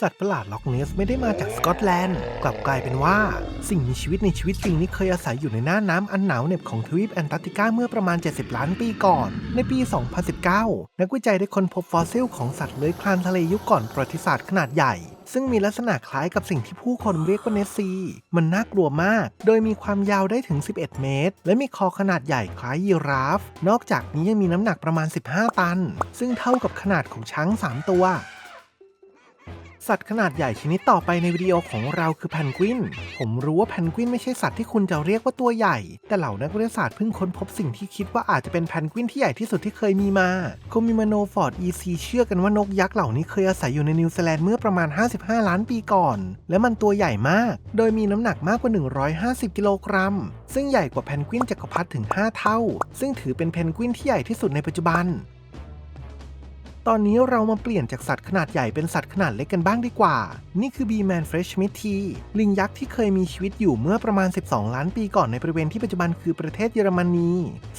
สัตว์ประหลาดล็อกเนสไม่ได้มาจากสกอตแลนด์ กลับกลายเป็นว่า สิ่งมีชีวิตในชีวิตจริงนี้เคยอาศัยอยู่ในหน้าน้ำอันหนาวเหน็บของทวีปแอนตาร์กติกาเมื่อประมาณ 70 ล้านปีก่อน ในปี 2019 นักวิจัยได้ค้นพบฟอสซิลของสัตว์เลื้อยคลานทะเลยุคก่อนประวัติศาสตร์ขนาดใหญ่ซึ่งมีลักษณะคล้ายกับสิ่งที่ผู้คนเรียกว่าเนสซี มันน่ากลัวมาก โดยมีความยาวได้ถึง 11 เมตร และมีคอขนาดใหญ่คล้ายยีราฟ นอกจากนี้ยังมีน้ำหนักประมาณ 15 ตัน ซึ่งเท่ากับขนาดของช้าง 3 ตัว สัตว์ขนาดใหญ่ชนิดต่อไปในวิดีโอของเราคือแพนกวิน ผมรู้ว่าแพนกวินไม่ใช่สัตว์ที่คุณจะเรียกว่าตัวใหญ่ แต่เหล่านักวิทยาศาสตร์เพิ่งค้นพบสิ่งที่คิดว่าอาจจะเป็นแพนกวินที่ใหญ่ที่สุดที่เคยมีมาโคมิมาโนฟอร์ดอีซีเชื่อกันว่านกยักษ์เหล่านี้เคยอาศัยอยู่ในนิวซีแลนด์เมื่อประมาณ 55 ล้านปีก่อน และมันตัวใหญ่มาก โดยมีน้ำหนักมากกว่า 150 กิโลกรัม ซึ่งใหญ่กว่าแพนกวินจักรพรรดิถึง 5 เท่า ซึ่งถือเป็นเพนกวินที่ใหญ่ที่สุดในปัจจุบัน ตอนนี้เรามาเปลี่ยนจากสัตว์ขนาดใหญ่เป็นสัตว์ขนาดเล็กกันบ้างดีกว่า นี่คือ B-Man Fresh m i t T ลิงยักษ์ที่เคยมีชีวิตอยู่เมื่อประมาณ 12 ล้านปีก่อนในบริเวณที่ปัจจุบันคือประเทศเยอรมนี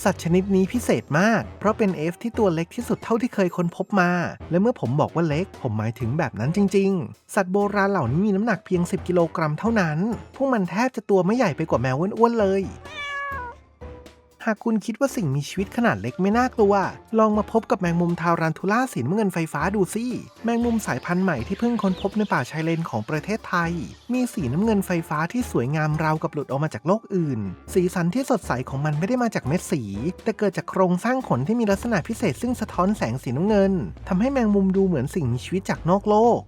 สัตว์ชนิดนี้พิเศษมาก เพราะเป็นเอฟที่ตัวเล็กที่สุดเท่าที่เคยค้นพบมา และเมื่อผมบอกว่าเล็ก ผมหมายถึงแบบนั้นจริง ๆ สัตว์โบราณเหล่านี้มีน้ำหนักเพียง 10 กิโลกรัมเท่านั้น พวกมันแทบจะตัวไม่ใหญ่ไปกว่าแมวอ้วนๆเลย หากคุณคิดว่าสิ่งมีชีวิตขนาดเล็กไม่น่ากลัว ลองมาพบกับแมงมุมทารันทูล่าสีน้ำเงินไฟฟ้าดูสิ แมงมุมสายพันธุ์ใหม่ที่เพิ่งค้นพบในป่าชายเลนของประเทศไทย มีสีน้ำเงินไฟฟ้าที่สวยงามราวกับหลุดออกมาจากโลกอื่น สีสันที่สดใสของมันไม่ได้มาจากเม็ดสี แต่เกิดจากโครงสร้างขนที่มีลักษณะพิเศษซึ่งสะท้อนแสงสีน้ำเงินทำให้แมงมุมดูเหมือนสิ่งมีชีวิตจากนอกโลก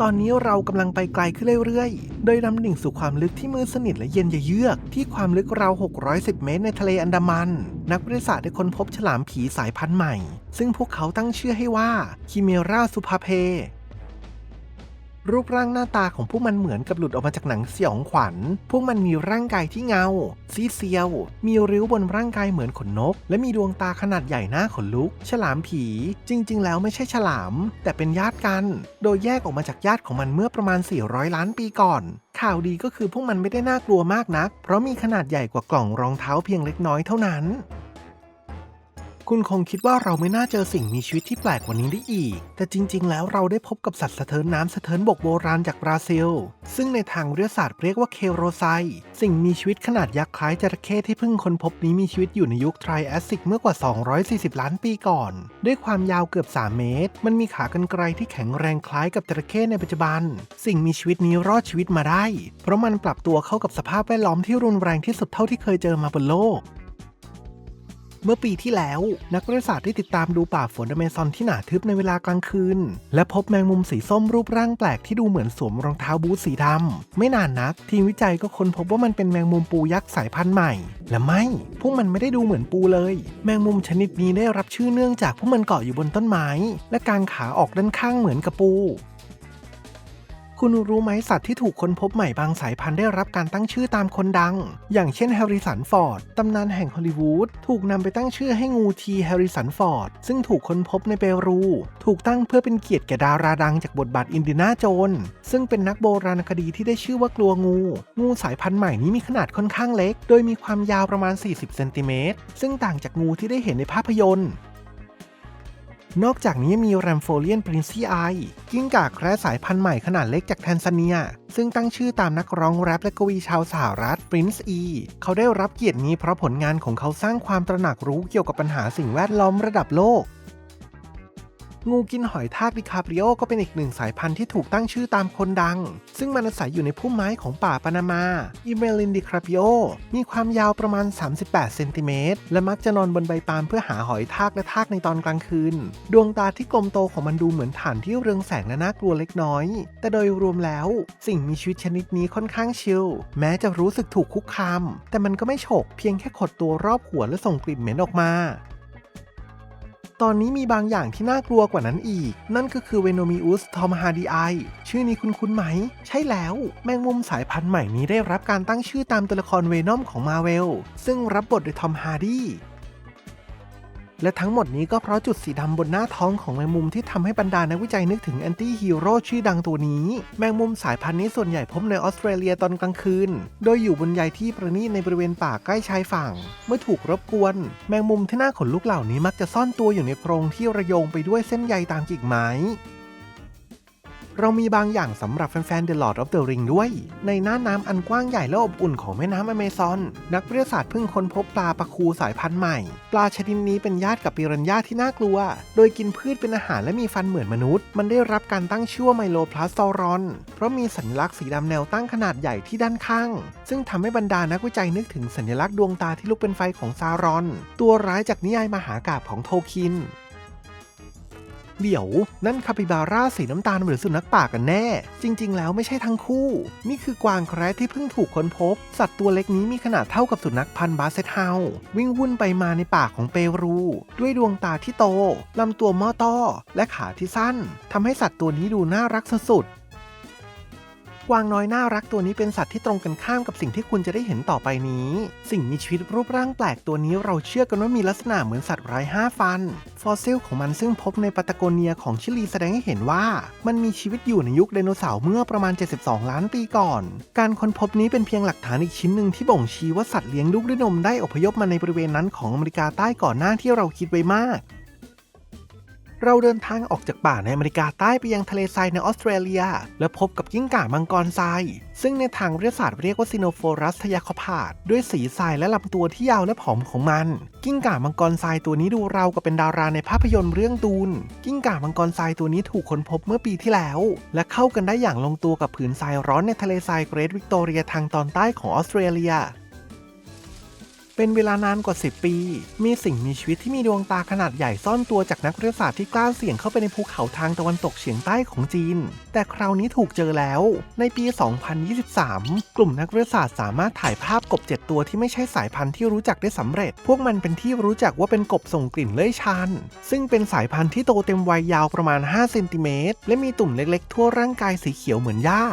ตอนนี้เรากำลังไปไกลขึ้นเรื่อยๆ โดยดำดิ่งสู่ความลึกที่มืดสนิทและเย็นเยือก ที่ความลึกราว 610 เมตรในทะเลอันดามัน นักวิทยาศาสตร์ได้ค้นพบฉลามผีสายพันธุ์ใหม่ ซึ่งพวกเขาตั้งชื่อให้ว่าคิเมราสุภาเพ รูปร่างหน้าตาของพวกมันเหมือนกับหลุดออกมาจากหนังสยองขวัญ พวกมันมีร่างกายที่เงา ซีเซียว มีริ้วบนร่างกายเหมือนขนนก และมีดวงตาขนาดใหญ่หน้าขนลุก ฉลามผี จริง ๆ แล้วไม่ใช่ฉลาม แต่เป็นญาติกัน โดยแยกออกมาจากญาติของมันเมื่อประมาณ 400 ล้านปีก่อน ข่าวดีก็คือพวกมันไม่ได้น่ากลัวมากนัก เพราะมีขนาดใหญ่กว่ากล่องรองเท้าเพียงเล็กน้อยเท่านั้น คุณคงคิดว่าเราไม่น่าเจอสิ่งมีชีวิตที่แปลกกว่านี้ได้อีก แต่จริง ๆ แล้วเราได้พบกับสัตว์สะเทินน้ำสะเทินบกโบราณจากบราซิล ซึ่งในทางวิทยาศาสตร์เรียกว่าเคโรไซ สิ่งมีชีวิตขนาดยักษ์คล้ายจระเข้ที่เพิ่งค้นพบนี้มีชีวิตอยู่ในยุคไทรแอสซิกเมื่อกว่า 240 ล้านปีก่อน ด้วยความยาวเกือบ 3 เมตร มันมีขากรรไกรที่แข็งแรงคล้ายกับจระเข้ในปัจจุบัน สิ่งมีชีวิตนี้รอดชีวิตมาได้ เพราะมันปรับตัวเข้ากับสภาพแวดล้อมที่รุนแรงที่สุดเท่าที่เคยเจอมาบนโลก เมื่อปีที่แล้ว นักวิทยาศาสตร์ได้ติดตามดูป่าฝนอเมซอนที่หนาทึบในเวลากลางคืน และพบแมงมุมสีส้มรูปร่างแปลกที่ดูเหมือนสวมรองเท้าบูทสีดำไม่นานนัก ทีมวิจัยก็ค้นพบว่ามันเป็นแมงมุมปูยักษ์สายพันธุ์ใหม่ และไม่ พวกมันไม่ได้ดูเหมือนปูเลย แมงมุมชนิดนี้ได้รับชื่อเนื่องจากพวกมันเกาะอยู่บนต้นไม้ และกางขาออกด้านข้างเหมือนกับปู คุณรู้ไหมสัตว์ที่ถูกค้นพบใหม่บางสายพันธุ์ได้รับการตั้งชื่อตามคนดัง อย่างเช่นแฮร์ริสันฟอร์ด ตำนานแห่งฮอลลีวูด ถูกนำไปตั้งชื่อให้งูทีแฮร์ริสันฟอร์ด ซึ่งถูกค้นพบในเปรู ถูกตั้งเพื่อเป็นเกียรติแก่ดาราดังจากบทบาทอินเดียนาโจน ซึ่งเป็นนักโบราณคดีที่ได้ชื่อว่ากลัวงู งูสายพันธุ์ใหม่นี้มีขนาดค่อนข้างเล็ก โดยมีความยาวประมาณ 40 เซนติเมตร ซึ่งต่างจากงูที่ได้เห็นในภาพยนตร์ นอกจากนี้ยังมีแรมโฟเลียนปรินซี่ไอกิ้งก่าแคระสายพันธุ์ใหม่ขนาดเล็กจากแทนซาเนีย ซึ่งตั้งชื่อตามนักร้องแรปและกวีชาวสหรัฐปรินซ์อีเขาได้รับเกียรตินี้เพราะผลงานของเขาสร้างความตระหนักรู้เกี่ยวกับปัญหาสิ่งแวดล้อมระดับโลก งูกินหอยทากดิคาปริโอก็เป็นอีกหนึ่งสายพันธุ์ที่ถูกตั้งชื่อตามคนดัง ซึ่งมันอาศัยอยู่ในพุ่มไม้ของป่าปานามาอีเมลินดิคาปริโอมีความยาวประมาณ 38 เซนติเมตร และมักจะนอนบนใบปาล์มเพื่อหาหอยทากและทากในตอนกลางคืน ดวงตาที่กลมโตของมันดูเหมือนฐานที่เรืองแสงและน่ากลัวเล็กน้อย แต่โดยรวมแล้ว สิ่งมีชีวิตชนิดนี้ค่อนข้างชิล แม้จะรู้สึกถูกคุกคาม แต่มันก็ไม่ฉก เพียงแค่ขดตัวรอบหัวและส่งกลิ่นเหม็นออกมา ตอนนี้มีบางอย่างที่น่ากลัวกว่านั้นอีก นั่นก็คือเวโนมิอุสทอมฮาดีไอชื่อนี้คุ้นคุ้นๆไหม ใช่แล้ว แมงมุมสายพันธุ์ใหม่นี้ได้รับการตั้งชื่อตามตัวละครเวนอมของมาเวลซึ่งรับบทโดยทอมฮาร์ดี และทั้งหมดนี้ก็เพราะจุดสีดำบนหน้าท้องของแมงมุมที่ทำให้บรรดานักวิจัยนึกถึงแอนตี้ฮีโร่ชื่อดังตัวนี้ แมงมุมสายพันธุ์นี้ส่วนใหญ่พบในออสเตรเลียตอนกลางคืน โดยอยู่บนใยที่ประณีตในบริเวณป่าใกล้ชายฝั่ง เมื่อถูกรบกวน แมงมุมที่หน้าขนลุกเหล่านี้มักจะซ่อนตัวอยู่ในโพรงที่ระโยงไปด้วยเส้นใยตามกิ่งไม้ เรามีบางอย่างสำหรับแฟนๆ The Lord of the Ring ด้วย ในน่านน้ำอันกว้างใหญ่และอบอุ่นของแม่น้ำอเมซอน นักวิทยาศาสตร์เพิ่งค้นพบปลาปะคูสายพันธุ์ใหม่ ปลาชนิดนี้เป็นญาติกับปิรันย่าที่น่ากลัว โดยกินพืชเป็นอาหารและมีฟันเหมือนมนุษย์ มันได้รับการตั้งชื่อว่าไมโลพลาสตอรอน เพราะมีสัญลักษณ์สีดำแนวตั้งขนาดใหญ่ที่ด้านข้าง ซึ่งทำให้บรรดานักวิจัยนึกถึงสัญลักษณ์ดวงตาที่ลุกเป็นไฟของซารอน ตัวร้ายจากนิยายมหากาพย์ของโทคิน เดี๋ยว นั่นคาปิบาร่าสีน้ำตาลหรือสุนัขป่ากันแน่ จริง ๆ แล้วไม่ใช่ทั้งคู่ นี่คือกวางแคระที่เพิ่งถูกค้นพบ สัตว์ตัวเล็กนี้มีขนาดเท่ากับสุนัขพันธุ์บาเซตเฮาวิ่งวุ่นไปมาในป่าของเปรู ด้วยดวงตาที่โตลำตัวมอต้อและขาที่สั้นทำให้สัตว์ตัวนี้ดูน่ารักสุดๆ กวางน้อยน่ารักตัวนี้เป็นสัตว์ที่ตรงกันข้ามกับสิ่งที่คุณจะได้เห็นต่อไปนี้ สิ่งมีชีวิตรูปร่างแปลกตัวนี้เราเชื่อกันว่ามีลักษณะเหมือนสัตว์ไร้ห้าฟัน ฟอสซิลของมันซึ่งพบในปาตาโกเนียของชิลีแสดงให้เห็นว่า มันมีชีวิตอยู่ในยุคไดโนเสาร์เมื่อประมาณ 72 ล้านปีก่อน การค้นพบนี้เป็นเพียงหลักฐานอีกชิ้นหนึ่งที่บ่งชี้ว่าสัตว์เลี้ยงลูกด้วยนมได้อพยพมาในบริเวณนั้นของอเมริกาใต้ก่อนหน้าที่เราคิดไว้มาก เราเดินทางออกจากป่าในอเมริกาใต้ไปยังทะเลทรายในออสเตรเลีย และพบกับกิ้งก่ามังกรทราย ซึ่งในทางวิทยาศาสตร์เรียกว่าซิโนโฟรัสทยาคพาดด้วยสีทรายและลำตัวที่ยาวและผอมของมัน กิ้งก่ามังกรทรายตัวนี้ดูราวกับเป็นดาราในภาพยนตร์เรื่องดูน กิ้งก่ามังกรทรายตัวนี้ถูกค้นพบเมื่อปีที่แล้ว และเข้ากันได้อย่างลงตัวกับผืนทรายร้อนในทะเลทรายเกรทวิกตอเรียทางตอนใต้ของออสเตรเลีย เป็นเวลานานกว่า 10 ปี มีสิ่งมีชีวิตที่มีดวงตาขนาดใหญ่ซ่อนตัวจากนักวิทยาศาสตร์ที่กล้าเสี่ยงเข้าไปในภูเขาทางตะวันตกเฉียงใต้ของจีน แต่คราวนี้ถูกเจอแล้ว ในปี 2023 กลุ่มนักวิทยาศาสตร์สามารถถ่ายภาพกบ 7 ตัวที่ไม่ใช่สายพันธุ์ที่รู้จักได้สำเร็จ พวกมันเป็นที่รู้จักว่าเป็นกบส่งกลิ่นเลื่อยชันซึ่งเป็นสายพันธุ์ที่โตเต็มวัยยาวประมาณ 5 เซนติเมตร และมีตุ่มเล็กๆ ทั่วร่างกายสีเขียวเหมือนหญ้า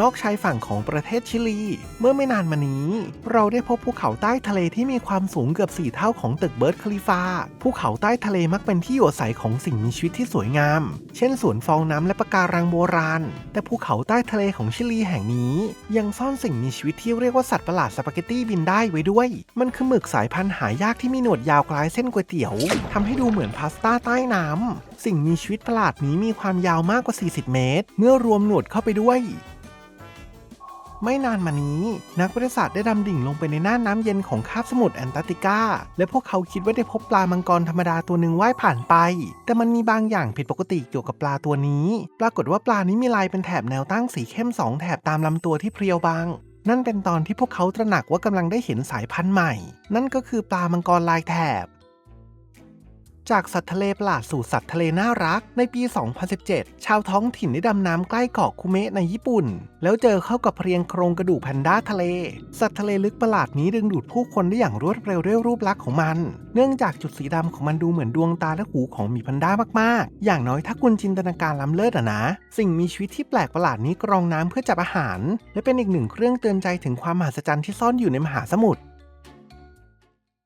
นอกชายฝั่งของประเทศชิลี เมื่อไม่นานมานี้ เราได้พบภูเขาใต้ทะเลที่มีความสูงเกือบ4เท่าของตึกเบิร์ดคลิฟาภูเขาใต้ทะเลมักเป็นที่อยู่อาศัยของสิ่งมีชีวิตที่สวยงาม เช่นสวนฟองน้ำและปะการังโบราณ แต่ภูเขาใต้ทะเลของชิลีแห่งนี้ ยังซ่อนสิ่งมีชีวิตที่เรียกว่าสัตว์ประหลาดสปาเกตตี้บินได้ไว้ด้วย มันคือหมึกสายพันธุ์หายากที่มีหนวดยาวคล้ายเส้นก๋วยเตี๋ยวทำให้ดูเหมือนพาสต้าใต้น้ำสิ่งมีชีวิตประหลาดนี้มีความยาวมากกว่า 40 เมตร เมื่อรวมหนวดเข้าไปด้วย ไม่นานมานี้ นักวิทยาศาสตร์ได้ดำดิ่งลงไปในน่านน้ำเย็นของคาบสมุทรแอนตาร์กติกา และพวกเขาคิดว่าได้พบปลามังกรธรรมดาตัวหนึ่งว่ายผ่านไป แต่มันมีบางอย่างผิดปกติเกี่ยวกับปลาตัวนี้ ปรากฏว่าปลานี้มีลายเป็นแถบแนวตั้งสีเข้มสองแถบตามลำตัวที่เพรียวบางนั่นเป็นตอนที่พวกเขาตระหนักว่ากำลังได้เห็นสายพันธุ์ใหม่ นั่นก็คือปลามังกรลายแถบ จากสัตว์ทะเลประหลาดสู่สัตว์ทะเลน่ารัก ในปี 2017 ชาวท้องถิ่นได้ดำน้ำใกล้เกาะคุเมะในญี่ปุ่น แล้วเจอเข้ากับเพรียงโครงกระดูกแพนด้าทะเล สัตว์ทะเลลึกประหลาดนี้ดึงดูดผู้คนได้อย่างรวดเร็วด้วยรูปลักษณ์ของมัน เนื่องจากจุดสีดำของมันดูเหมือนดวงตาและหูของหมีแพนด้ามากๆ อย่างน้อยถ้าคุณจินตนาการล้ำเลิศอะนะ สิ่งมีชีวิตที่แปลกประหลาดนี้กรองน้ำเพื่อจับอาหาร และเป็นอีกหนึ่งเครื่องเตือนใจถึงความมหัศจรรย์ที่ซ่อนอยู่ในมหาสมุทร